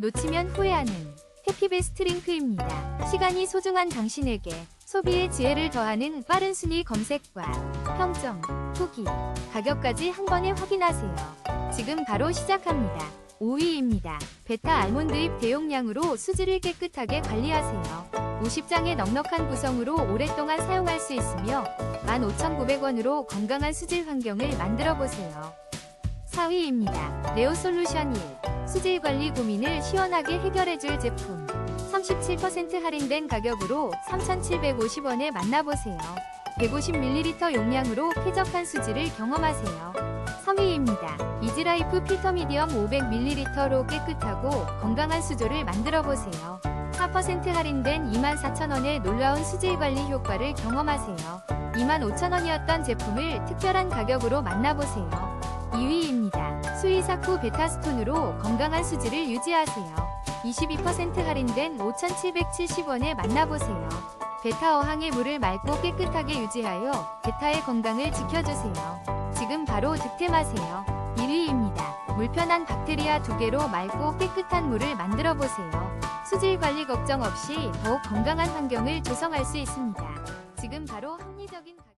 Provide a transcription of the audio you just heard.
놓치면 후회하는 해피베스트 링크입니다. 시간이 소중한 당신에게 소비의 지혜를 더하는 빠른 순위 검색과 평점, 후기, 가격까지 한 번에 확인하세요. 지금 바로 시작합니다. 5위입니다. 베타 알몬드 잎 대용량으로 수지를 깨끗하게 관리하세요. 50장의 넉넉한 구성으로 오랫동안 사용할 수 있으며 15,900원으로 건강한 수질 환경을 만들어 보세요. 4위입니다. 네오 솔루션 1. 수질 관리 고민을 시원하게 해결해줄 제품. 37% 할인된 가격으로 3,750원에 만나보세요. 150ml 용량으로 쾌적한 수질을 경험하세요. 3위입니다. 이지라이프 필터 미디엄 500ml로 깨끗하고 건강한 수조를 만들어 보세요. 4% 할인된 24,000원의 놀라운 수질 관리 효과를 경험하세요. 25,000원이었던 제품을 특별한 가격으로 만나보세요. 2위입니다. 수이사쿠 베타스톤으로 건강한 수질을 유지하세요. 22% 할인된 5,770원에 만나보세요. 베타 어항의 물을 맑고 깨끗하게 유지하여 베타의 건강을 지켜주세요. 지금 바로 득템하세요. 1위입니다. 물편한 박테리아 두 개로 맑고 깨끗한 물을 만들어 보세요. 수질 관리 걱정 없이 더욱 건강한 환경을 조성할 수 있습니다. 지금 바로 합리적인 가격